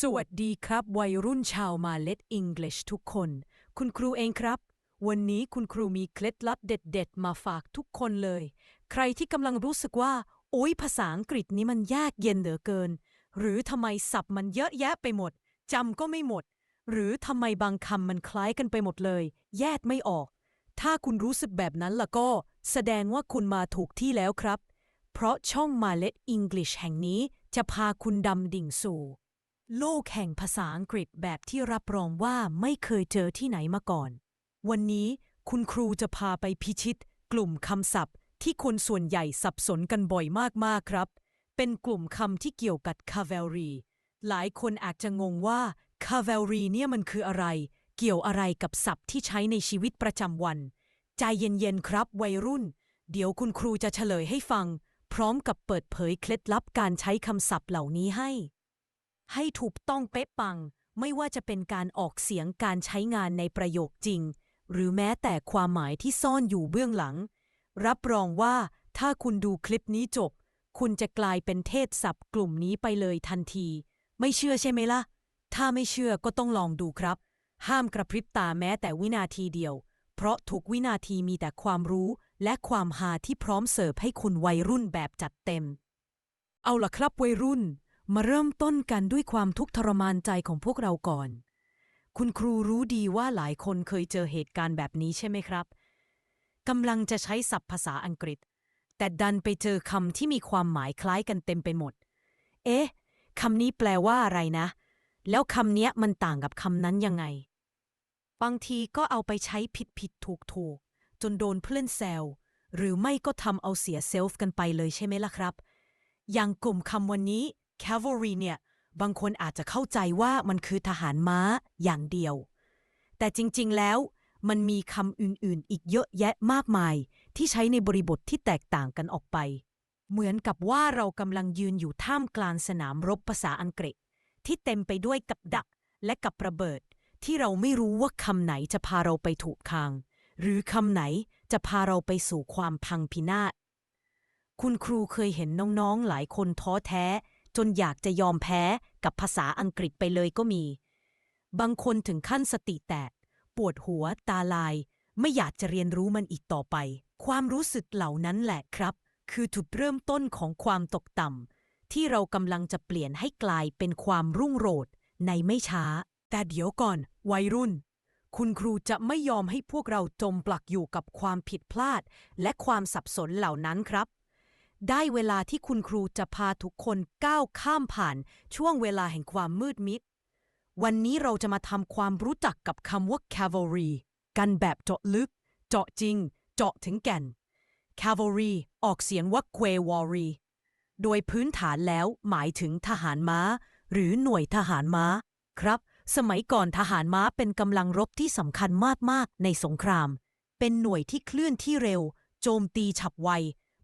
สวัสดีครับ วัยรุ่นชาวมาเล t อังกฤษทุกคน คุณครูเองครับ วันนี้คุณครูมีเคล็ดลับเด็ด ๆ มาฝากทุกคนเลย ใครที่กำลังรู้สึกว่า โอ๊ยภาษาอังกฤษนี้มันยากเย็นเหลือเกิน หรือทำไมศัพท์มันเยอะแยะไปหมดจำก็ไม่หมด หรือทำไมบางคำมันคล้ายกันไปหมดเลย แยกไม่ออก ถ้าคุณรู้สึกแบบนั้นล่ะก็ แสดงว่าคุณมาถูกที่แล้วครับ เพราะช่องมาเล t อังกฤษแห่งนี้จะพาคุณดำดิ่งสู่ โลกแห่งภาษาอังกฤษแบบที่รับรองว่าไม่เคยเจอที่ไหนมาก่อน วันนี้คุณครูจะพาไปพิชิต กลุ่มคำศัพท์ ที่คนส่วนใหญ่สับสนกันบ่อยมากๆครับ เป็นกลุ่มคำที่เกี่ยวกับ cavalry หลายคนอาจจะงงว่า cavalry เนี่ยมันคืออะไร เกี่ยวอะไรกับศัพท์ที่ใช้ในชีวิตประจำวัน ใจเย็นๆครับ วัยรุ่น เดี๋ยวคุณครูจะเฉลยให้ฟัง พร้อมกับเปิดเผยเคล็ดลับการใช้คำศัพท์เหล่านี้ให้ ให้ถูกต้องเป๊ะปัง ไม่ว่าจะเป็นการออกเสียงการใช้งานในประโยคจริง หรือแม้แต่ความหมายที่ซ่อนอยู่เบื้องหลัง รับรองว่าถ้าคุณดูคลิปนี้จบ คุณจะกลายเป็นเทศศัพท์กลุ่มนี้ไปเลยทันที ไม่เชื่อใช่ไหมล่ะ ถ้าไม่เชื่อก็ต้องลองดูครับ ห้ามกระพริบตาแม้แต่วินาทีเดียว เพราะทุกวินาทีมีแต่ความรู้และความหาที่พร้อมเสิร์ฟให้คุณวัยรุ่นแบบจัดเต็ม เอาล่ะครับวัยรุ่น มาเริ่มต้นกันด้วยความทุกข์ทรมานใจของพวกเราก่อน คุณครูรู้ดีว่าหลายคนเคยเจอเหตุการณ์แบบนี้ใช่ไหมครับกำลังจะใช้ศัพท์ภาษาอังกฤษ แต่ดันไปเจอคำที่มีความหมายคล้ายกันเต็มไปหมด เอ๊ะคำนี้แปลว่าอะไรนะ แล้วคำเนี้ยมันต่างกับคำนั้นยังไง บางทีก็เอาไปใช้ผิดผิดถูกถูกจนโดนเพื่อนแซวหรือไม่ก็ทำเอาเสียเซลฟ์กันไปเลยใช่ไหมล่ะครับ อย่างกลุ่มคำวันนี้ cavalry เนี่ยบางคนอาจจะเข้าใจว่ามันคือทหารม้าอย่างเดียว แต่จริงๆแล้วมันมีคำอื่นๆ อีกเยอะแยะมากมาย ที่ใช้ในบริบทที่แตกต่างกันออกไป เหมือนกับว่าเรากำลังยืนอยู่ท่ามกลางสนามรบภาษาอังกฤษ ที่เต็มไปด้วยกับดักและกับระเบิด ที่เราไม่รู้ว่าคำไหนจะพาเราไปถูกทาง หรือคำไหนจะพาเราไปสู่ความพังพินาศคุณครูเคยเห็นน้องๆหลายคนท้อแท้ จนอยากจะยอมแพ้กับภาษาอังกฤษไปเลยก็มี บางคนถึงขั้นสติแตก ปวดหัวตาลาย ไม่อยากจะเรียนรู้มันอีกต่อไป ความรู้สึกเหล่านั้นแหละครับ คือจุดเริ่มต้นของความตกต่ำที่เรากำลังจะเปลี่ยนให้กลายเป็นความรุ่งโรจน์ในไม่ช้า แต่เดี๋ยวก่อน วัยรุ่น คุณครูจะไม่ยอมให้พวกเราจมปลักอยู่กับความผิดพลาด และความสับสนเหล่านั้นครับ ได้เวลาที่คุณครูจะพาทุกคนก้าวข้ามผ่านช่วงเวลาแห่งความมืดมิด วันนี้เราจะมาทำความรู้จักกับคำว่า cavalry กันแบบเจาะลึก เจาะจริง เจาะถึงแก่น cavalry ออกเสียงว่า cavalry โดยพื้นฐานแล้วหมายถึงทหารม้า หรือหน่วยทหารม้า ครับ สมัยก่อนทหารม้าเป็นกำลังรบที่สำคัญมาก ๆ ในสงคราม เป็นหน่วยที่เคลื่อนที่เร็ว โจมตีฉับไว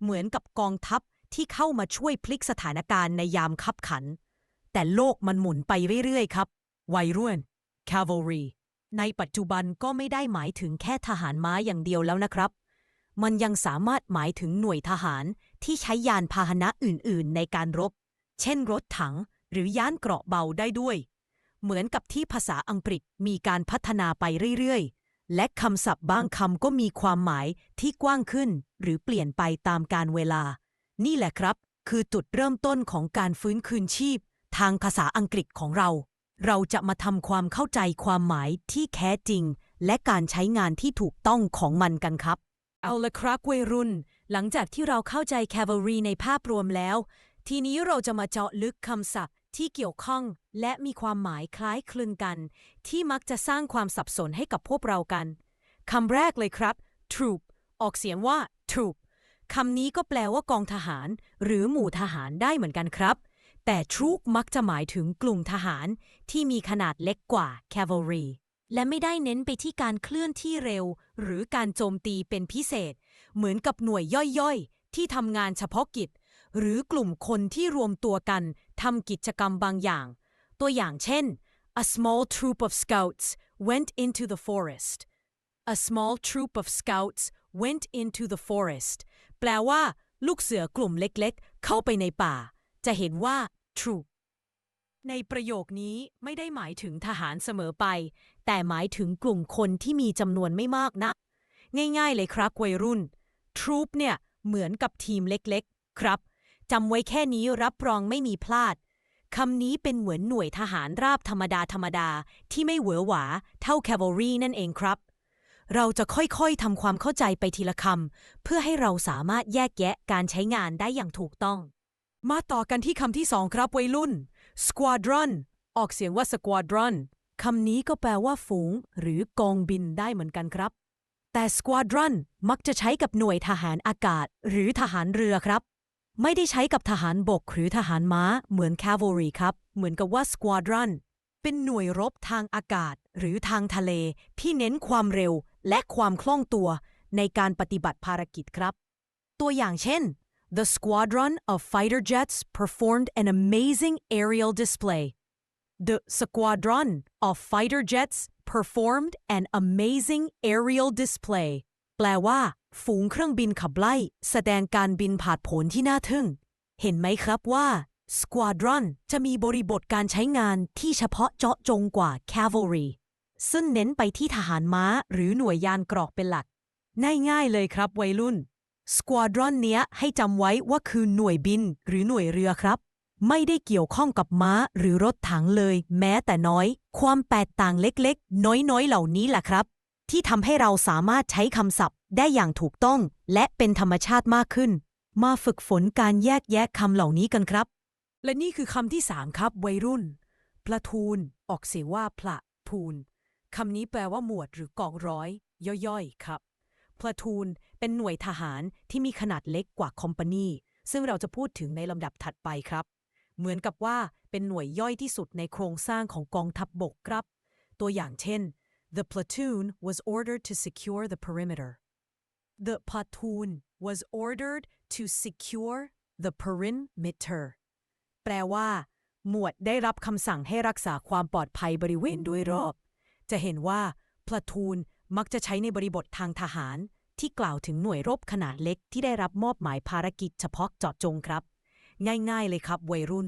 เหมือนกับกองทัพที่เข้ามาช่วยพลิกสถานการณ์ในยามคับขัน แต่โลกมันหมุนไปเรื่อยๆ ครับ วัยรุ่น cavalry ในปัจจุบันก็ไม่ได้หมายถึงแค่ทหารม้าอย่างเดียวแล้วนะครับ มันยังสามารถหมายถึงหน่วยทหารที่ใช้ยานพาหนะอื่นๆ ในการรบ เช่นรถถังหรือยานเกราะเบาได้ด้วย เหมือนกับที่ภาษาอังกฤษมีการพัฒนาไปเรื่อยๆ และคำศัพท์บางคำก็มีความหมายที่กว้างขึ้น หรือเปลี่ยนไปตามการเวลา นี่แหละครับ คือจุดเริ่มต้นของการฟื้นคืนชีพ ทางภาษาอังกฤษของเรา เราจะมาทำความเข้าใจความหมายที่แท้จริง และการใช้งานที่ถูกต้องของมันกันครับ เอาละครับวัยรุ่น หลังจากที่เราเข้าใจ cavalry ในภาพรวมแล้ว ทีนี้เราจะมาเจาะลึกคำศัพท์ ที่เกี่ยวข้องและมีความหมายคล้ายคลึงกัน ที่มักจะสร้างความสับสนให้กับพวกเรากันคำแรกเลยครับ troop ออกเสียงว่า troop คำนี้ก็แปลว่ากองทหาร หรือหมู่ทหารได้เหมือนกันครับ แต่ troop มักจะหมายถึงกลุ่มทหารที่มีขนาดเล็กกว่า cavalry และไม่ได้เน้นไปที่การเคลื่อนที่เร็ว หรือการโจมตีเป็นพิเศษ เหมือนกับหน่วยย่อยๆ ที่ทำงานเฉพาะกิจ หรือกลุ่มคนที่รวมตัวกัน ทำกิจกรรมบางอย่าง ตัวอย่างเช่น a small troop of scouts went into the forest a small troop of scouts went into the forest แปลว่า ลูกเสือกลุ่มเล็กๆ เข้าไปในป่า จะเห็นว่า troop ในประโยคนี้ไม่ได้หมายถึงทหารเสมอไป แต่หมายถึงกลุ่มคนที่มีจำนวนไม่มากนะ ง่ายๆเลยครับวัยรุ่น troop เนี่ย เหมือนกับทีมเล็กๆ ครับ จำไว้แค่นี้รับรองไม่มีพลาดคำนี้เป็นเหมือนหน่วยทหารราบธรรมดาธรรมดาที่ไม่เหวอหวา เท่า cavalry นั่นเองครับ เราจะค่อยๆทำความเข้าใจไปทีละคำเพื่อให้เราสามารถแยกแยะการใช้งานได้อย่างถูกต้อง มาต่อกันที่คำที่สองครับวัยรุ่น squadron ออกเสียงว่า squadron คำนี้ก็แปลว่าฝูง หรือกองบินได้เหมือนกันครับ แต่ squadron มักจะใช้กับหน่วยทหารอากาศ หรือทหารเรือครับ ไม่ได้ใช้กับทหารบกหรือทหารม้าเหมือน cavalry ครับ เหมือนกับว่า squadron เป็นหน่วยรบทางอากาศหรือทางทะเล ที่เน้นความเร็วและความคล่องตัวในการปฏิบัติภารกิจครับ ตัวอย่างเช่น The squadron of fighter jets performed an amazing aerial display. The squadron of fighter jets performed an amazing aerial display. แปลว่า ฝูงเครื่องบินขับไล่ แสดงการบินผาดโผนที่น่าทึ่ง เห็นไหมครับว่า squadron จะมีบริบทการใช้งานที่เฉพาะเจาะจงกว่า cavalry ซึ่งเน้นไปที่ทหารม้าหรือหน่วยยานเกรอกเป็นหลัก ง่ายๆเลยครับวัยรุ่นสควอดรอนเนี้ยให้จำไว้ว่าคือหน่วยบินหรือหน่วยเรือครับ ไม่ได้เกี่ยวข้องกับม้าหรือรถถังเลย แม้แต่น้อย ความแตกต่างเล็กๆ น้อยๆ เหล่านี้แหละครับ ที่ทำให้เราสามารถใช้คำศัพท์ได้อย่างถูกต้อง และเป็นธรรมชาติมากขึ้น มาฝึกฝนการแยกแยะคำเหล่านี้กันครับ และนี่คือคำที่สามครับ วัยรุ่น พละทูน ออกเสียงว่าพละทูนคำนี้แปลว่าหมวดหรือกองร้อย ย่อยๆ ครับพลาทูนเป็นหน่วยทหารที่มีขนาดเล็กกว่าคอมพานีซึ่งเราจะพูดถึงในลำดับถัดไปครับ เหมือนกับว่าเป็นหน่วยย่อยที่สุดในโครงสร้างของกองทัพบบกครับ ตัวอย่างเช่น the platoon was ordered to secure the perimeter the platoon was ordered to secure the perimeter แปลว่า หมวดได้รับคำสั่งให้รักษาความปลอดภัยบริเวณโดยรอบ จะเห็นว่าพลาทูนมักจะใช้ในบริบททางทหาร ที่กล่าวถึงหน่วยรบขนาดเล็กที่ได้รับมอบหมายภารกิจเฉพาะเจาะจงครับ ง่ายๆเลยครับวัยรุ่น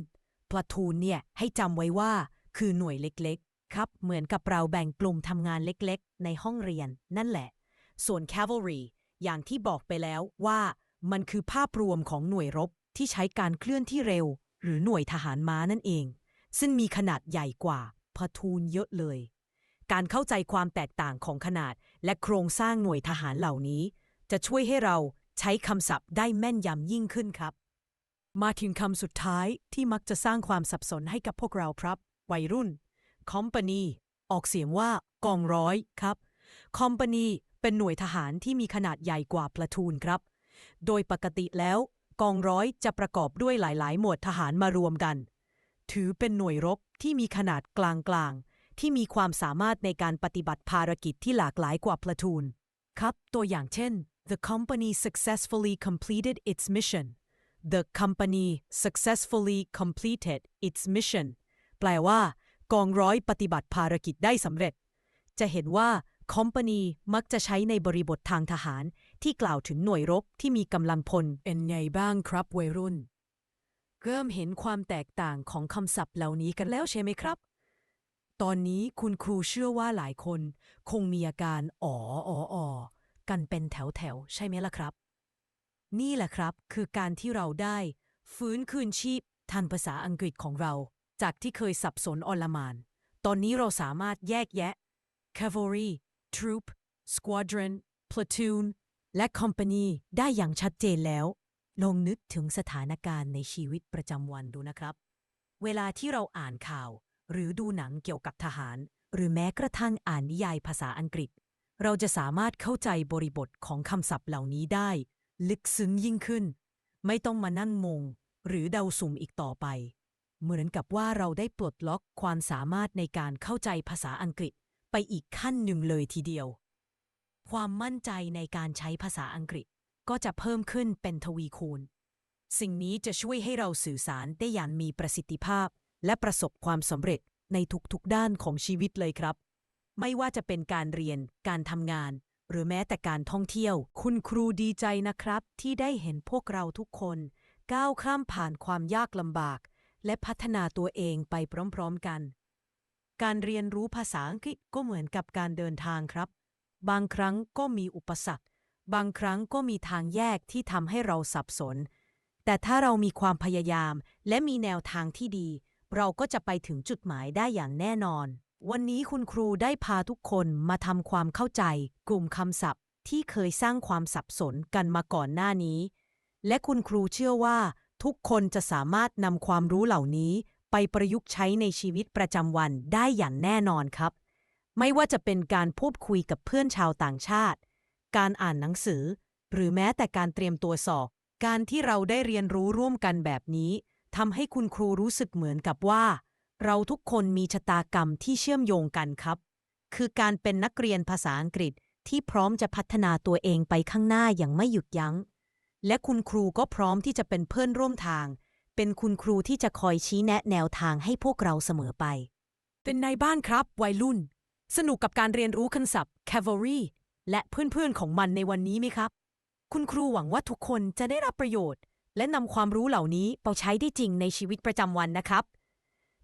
พลาทูนเนี่ยให้จำไว้ว่า คือหน่วยเล็กๆ ครับ เหมือนกับเราแบ่งกลุ่มทำงานเล็กๆ ในห้องเรียน นั่นแหละ ส่วน cavalry อย่างที่บอกไปแล้วว่ามันคือภาพรวมของหน่วยรบที่ใช้การเคลื่อนที่เร็ว หรือหน่วยทหารม้านั่นเอง ซึ่งมีขนาดใหญ่กว่าพาทูนเยอะเลย การเข้าใจความแตกต่างของขนาดและโครงสร้างหน่วยทหารเหล่านี้ จะช่วยให้เราใช้คำศัพท์ได้แม่นยำยิ่งขึ้นครับ มาถึงคำสุดท้ายที่มักจะสร้างความสับสนให้กับพวกเราครับ วัยรุ่น company ออกเสียงว่ากองร้อยครับ company เป็นหน่วยทหารที่มีขนาดใหญ่กว่าพลาทูนครับ โดยปกติแล้วกองร้อยจะประกอบด้วยหลาย ๆ หมวดทหารมารวมกัน ถือเป็นหน่วยรบที่มีขนาดกลางๆ ที่มีความสามารถในการปฏิบัติภารกิจที่หลากหลายกว่าพลาทูน ครับ ตัวอย่างเช่น the company successfully completed its mission the company successfully completed its mission แปลว่า กองร้อยปฏิบัติภารกิจได้สำเร็จ จะเห็นว่า company มักจะใช้ในบริบททางทหารที่กล่าวถึงหน่วยรบที่มีกำลังพลเป็นไงบ้างครับวัยรุ่น เริ่มเห็นความแตกต่างของคำศัพท์เหล่านี้กันแล้วใช่ไหมครับ ตอนนี้คุณครูเชื่อว่าหลายคน คงมีอาการอ๋ออ๋ออ๋อกันเป็นแถวแถวใช่ไหมล่ะครับ นี่แหละครับคือการที่เราได้ ฟื้นคืนชีพทันภาษาอังกฤษของเรา จากที่เคยสับสนอลมาน ตอนนี้เราสามารถแยกแยะ cavalry troop squadron platoon และ company ได้อย่างชัดเจนแล้ว ลองนึกถึงสถานการณ์ในชีวิตประจำวันดูนะครับ เวลาที่เราอ่านข่าว หรือดูหนังเกี่ยวกับทหาร หรือแม้กระทั่งอ่านนิยายภาษาอังกฤษ เราจะสามารถเข้าใจบริบทของคำศัพท์เหล่านี้ได้ ลึกซึ้งยิ่งขึ้น ไม่ต้องมานั่งงงหรือเดาสุ่มอีกต่อไป เหมือนกับว่าเราได้ปลดล็อกความสามารถในการเข้าใจภาษาอังกฤษไปอีกขั้นหนึ่งเลยทีเดียว ความมั่นใจในการใช้ภาษาอังกฤษก็จะเพิ่มขึ้นเป็นทวีคูณ สิ่งนี้จะช่วยให้เราสื่อสารได้อย่างมีประสิทธิภาพ และประสบความสำเร็จในทุกๆด้านของชีวิตเลยครับ ไม่ว่าจะเป็นการเรียน การทำงาน หรือแม้แต่การท่องเที่ยว คุณครูดีใจนะครับ ที่ได้เห็นพวกเราทุกคน ก้าวข้ามผ่านความยากลำบาก และพัฒนาตัวเองไปพร้อมๆกัน การเรียนรู้ภาษาอังกฤษก็เหมือนกับการเดินทางครับ บางครั้งก็มีอุปสรรค บางครั้งก็มีทางแยกที่ทำให้เราสับสน แต่ถ้าเรามีความพยายามและมีแนวทางที่ดี เราก็จะไปถึงจุดหมายได้อย่างแน่นอน วันนี้คุณครูได้พาทุกคนมาทำความเข้าใจ กลุ่มคำศัพท์ที่เคยสร้างความสับสนกันมาก่อนหน้านี้ และคุณครูเชื่อว่า ทุกคนจะสามารถนำความรู้เหล่านี้ไปประยุกต์ใช้ในชีวิตประจำวันได้อย่างแน่นอนครับ ไม่ว่าจะเป็นการพูดคุยกับเพื่อนชาวต่างชาติ การอ่านหนังสือ หรือแม้แต่การเตรียมตัวสอบ การที่เราได้เรียนรู้ร่วมกันแบบนี้ทำให้คุณครูรู้สึกเหมือนกับว่า เราทุกคนมีชะตากรรมที่เชื่อมโยงกันครับ คือการเป็นนักเรียนภาษาอังกฤษที่พร้อมจะพัฒนาตัวเองไปข้างหน้าอย่างไม่หยุดยัง้ง และคุณครูก็พร้อมที่จะเป็นเพื่อนร่วมทาง เป็นคุณครูที่จะคอยชี้แนะแนวทางให้พวกเราเสมอไป เป็นนายบ้านครับวัยรุ่น สนุกกับการเรียนรู้คำศัพท์ cavalry และเพื่อนๆของมันในวันนี้ไหมครับ คุณครูหวังว่าทุกคนจะได้รับประโยชน์ และนำความรู้เหล่านี้ไปใช้ได้จริงในชีวิตประจำวันนะครับ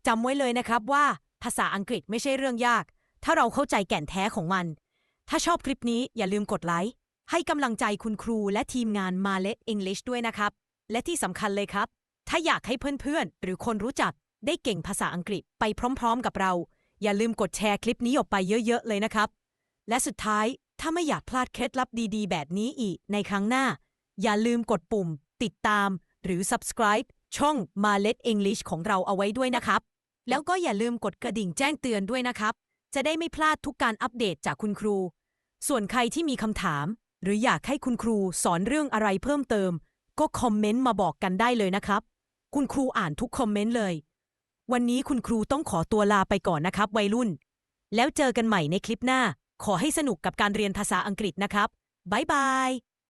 จำไว้เลยนะครับว่าภาษาอังกฤษไม่ใช่เรื่องยาก ถ้าเราเข้าใจแก่นแท้ของมัน ถ้าชอบคลิปนี้อย่าลืมกดไลค์ ให้กำลังใจคุณครูและทีมงานมาเล t English ด้วยนะครับ และที่สำคัญเลยครับ ถ้าอยากให้เพื่อนๆ หรือคนรู้จักได้เก่งภาษาอังกฤษไปพร้อมๆ กับเรา อย่าลืมกดแชร์คลิปนี้ออกไปเยอะๆ เลยนะครับ และสุดท้ายถ้าไม่อยากพลาดเคล็ดลับดีๆ แบบนี้อีกในครั้งหน้า อย่าลืมกดปุ่ม ติดตาม หรือ subscribe ช่อง m a l e t English ของเราเอาไว้ด้วยนะครับ แล้วก็อย่าลืมกดกระดิ่งแจ้งเตือนด้วยนะครับ จะได้ไม่พลาดทุกการอัปเดตจากคุณครู ส่วนใครที่มีคำถาม หรืออยากให้คุณครูสอนเรื่องอะไรเพิ่มเติม ก็คอมเมนต์มาบอกกันได้เลยนะครับ คุณครูอ่านทุกคอมเมนต์เลย วันนี้คุณครูต้องขอตัวลาไปก่อนนะครับ วัยรุ่น แล้วเจอกันใหม่ในคลิปหน้า ขอให้สนุกกับการเรียนภาษาอังกฤษนะครับบ๊ายบาย